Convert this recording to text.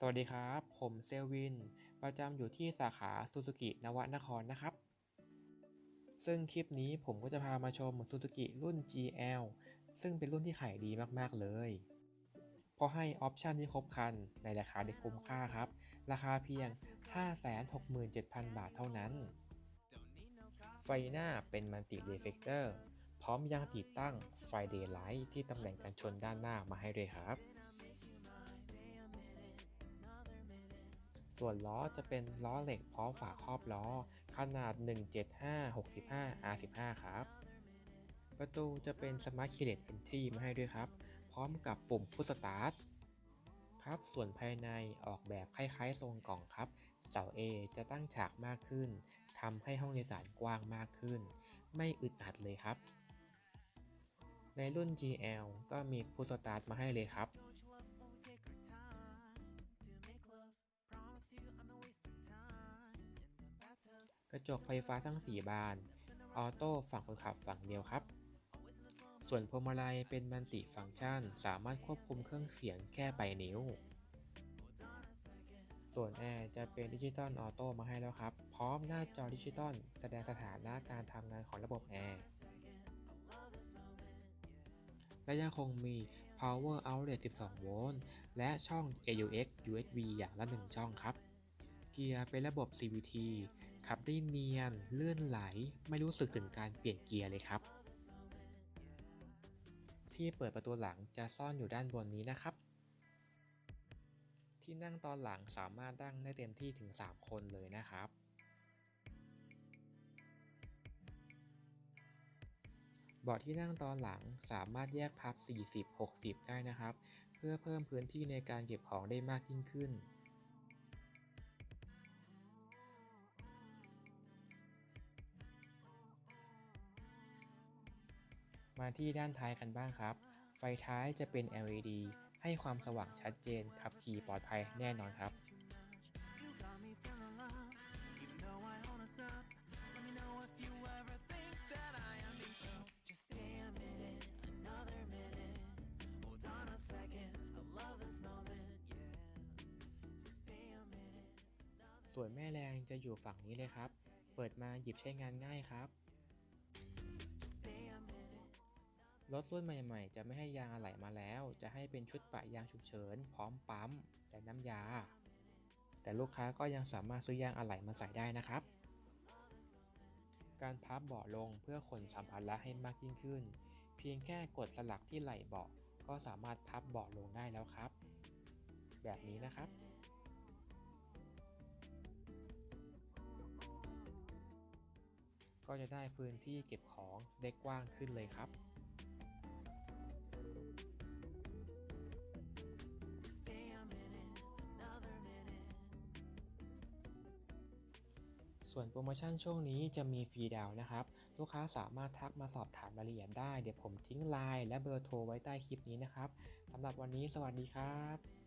สวัสดีครับ ผมเซลวิน ประจำอยู่ที่สาขาซูซูกินวนครนะครับ ซึ่งคลิปนี้ผมก็จะพามาชมซูซูกิรุ่น GL ซึ่งเป็นรุ่นที่ขายดีมากๆเลย เพราะให้ออปชันที่ครบครันในราคาที่คุ้มค่าครับ ราคาเพียง 567,000 บาทเท่านั้น ไฟหน้าเป็นมัลติเรฟเฟกเตอร์ พร้อมยังติดตั้งไฟเดย์ไลท์ที่ตำแหน่งกันชนด้านหน้ามาให้ด้วยครับ ส่วนล้อจะเป็นล้อเหล็กพร้อมฝาครอบล้อ ขนาด 175 65 R15 ครับ ประตูจะเป็น Smart Keyless Entry มาให้ด้วยครับ พร้อมกับปุ่มพุชสตาร์ทครับส่วนภายในออกแบบคล้ายๆ ทรงกล่องครับ เสา A จะตั้งฉากมากขึ้นทำให้ห้องโดยสารกว้างมากขึ้น ไม่อึดอัดเลยครับ ในรุ่น GL ก็มีพุชสตาร์ทมาให้เลยครับ ระจกไฟฟ้าทั้ง 4 บาน ออโต้ฝั่งคนขับฝั่งเดียวครับ ส่วนพวงมาลัยเป็นมัลติฟังก์ชัน สามารถควบคุมเครื่องเสียงแค่ปลายนิ้ว ส่วนแอร์จะเป็นดิจิตอลออโต้มาให้แล้วครับ พร้อมหน้าจอดิจิตอลแสดงสถานะการทำงานของระบบแอร์และยังคงมี power outlet 12 โวลต์ และช่อง AUX USB อย่างละ 1 ช่องครับ เกียร์เป็นระบบ CVT ขับได้เนียนเลื่อนไหล ไม่รู้สึกถึงการเปลี่ยนเกียร์เลยครับ ที่เปิดประตูหลังจะซ่อนอยู่ด้านบนนี้นะครับ ที่นั่งตอนหลังสามารถนั่งได้เต็มที่ถึง 3 คนเลยนะครับ เบาะที่นั่งตอนหลังสามารถแยกพับ 40-60 ได้นะครับ เพื่อเพิ่มพื้นที่ในการเก็บของได้มากยิ่งขึ้น มาที่ด้านท้ายกันบ้างครับ ไฟท้ายจะเป็น LED ให้ความสว่างชัดเจนขับขี่ปลอดภัยแน่นอนครับ ส่วนแม่แรงจะอยู่ฝั่งนี้เลยครับ เปิดมาหยิบใช้งานง่ายครับ รถรุ่นใหม่ๆ จะไม่ให้ยางอะไหล่มาแล้ว จะให้เป็นชุดปะยางฉุกเฉิน พร้อมปั๊มและน้ำยา แต่ลูกค้าก็ยังสามารถซื้อยางอะไหล่มาใส่ได้นะครับ การพับเบาะลงเพื่อขนสัมภาระให้มากยิ่งขึ้น เพียงแค่กดสลักที่ไหล่เบาะก็สามารถพับเบาะลงได้แล้วครับ แบบนี้นะครับก็จะได้พื้นที่เก็บของได้กว้างขึ้นเลยครับ ส่วนโปรโมชั่นช่วงนี้จะมีฟรีดาวน์นะครับ ลูกค้าสามารถทักมาสอบถามรายละเอียดได้ เดี๋ยวผมทิ้งไลน์และเบอร์โทรไว้ใต้คลิปนี้นะครับสำหรับวันนี้สวัสดีครับ